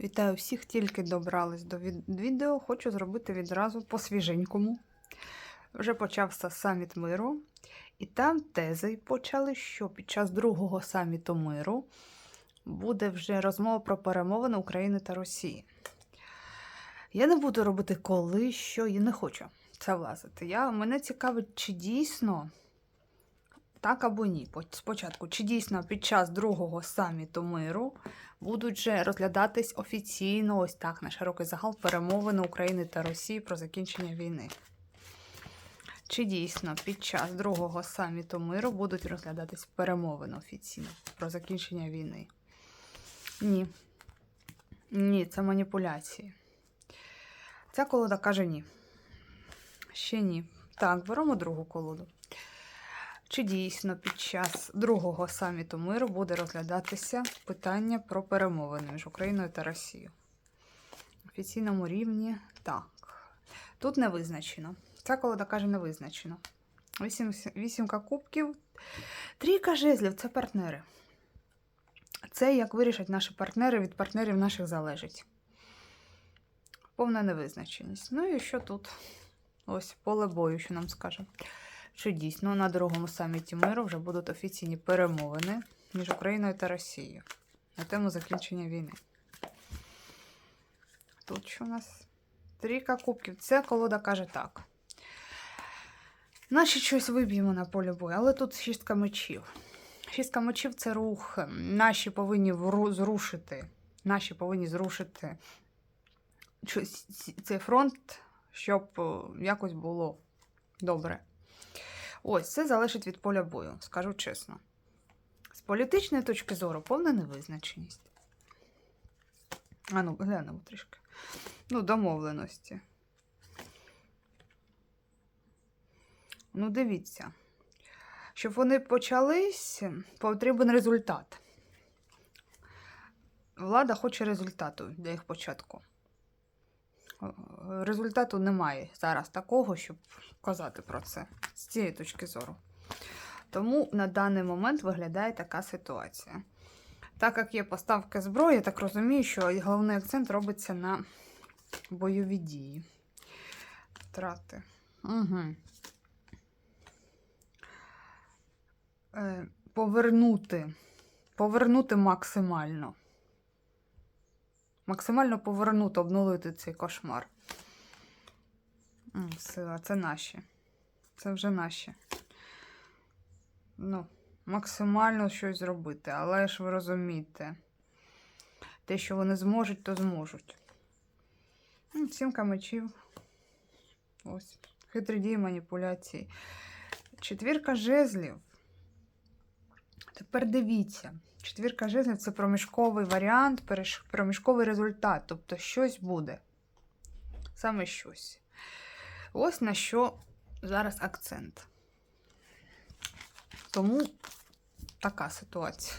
Вітаю всіх, тільки добрались до відео. Хочу зробити відразу по свіженькому. Вже почався саміт миру, і там тези почали, що під час другого саміту миру буде вже розмова про перемовини України та Росії. Я не буду робити коли, що і не хочу це влазити. Я, мене цікавить, чи дійсно так або ні. Спочатку, чи дійсно під час другого саміту миру будуть же розглядатись офіційно, ось так, на широкий загал, перемовини України та Росії про закінчення війни. Чи дійсно під час другого саміту миру будуть розглядатись перемовини офіційно про закінчення війни? Ні. Ні, це маніпуляції. Ця колода каже ні. Ще ні. Так, беремо другу колоду. Чи дійсно під час другого саміту миру буде розглядатися питання про перемовини між Україною та Росією? Офіційному рівні так. Тут не визначено. Ця колода каже не визначено. Вісім, вісімка кубків. Трійка жезлів це партнери. Це як вирішать наші партнери, від партнерів наших залежить. Повна невизначеність. Ну і що тут? Ось поле бою, що нам скаже. Що дійсно на другому саміті миру вже будуть офіційні перемовини між Україною та Росією на тему закінчення війни. Тут що у нас? Трійка кубків. Це колода каже так. Наші щось виб'ємо на полі бою, але тут шістка мечів. Шістка мечів це рух. Наші повинні зрушити. Наші повинні зрушити цей фронт, щоб е, якось було добре. Ось це залежить від поля бою, скажу чесно. З політичної точки зору повна невизначеність. А ну, глянемо трішки. Ну, домовленості. Ну, дивіться. Щоб вони почались, потрібен результат. Влада хоче результату для їх початку. Е, Результату немає зараз такого, щоб казати про це з цієї точки зору. Тому на даний момент виглядає така ситуація. Так як є поставки зброї, я так розумію, що головний акцент робиться на бойові дії. Втрати. Угу. Повернути. Повернути максимально. Максимально повернути, обнулити цей кошмар. М, Сила, це наші. Це вже наші. Ну, максимально щось зробити. Але ж ви розумієте, те, що вони зможуть, то зможуть. Сімка мечів. Ось. Хитрі дії, маніпуляції. Четвірка жезлів. Тепер дивіться. Четвірка жезлів це проміжковий варіант, проміжковий результат. Тобто щось буде. Саме щось. Ось на що зараз акцент. Тому така ситуація.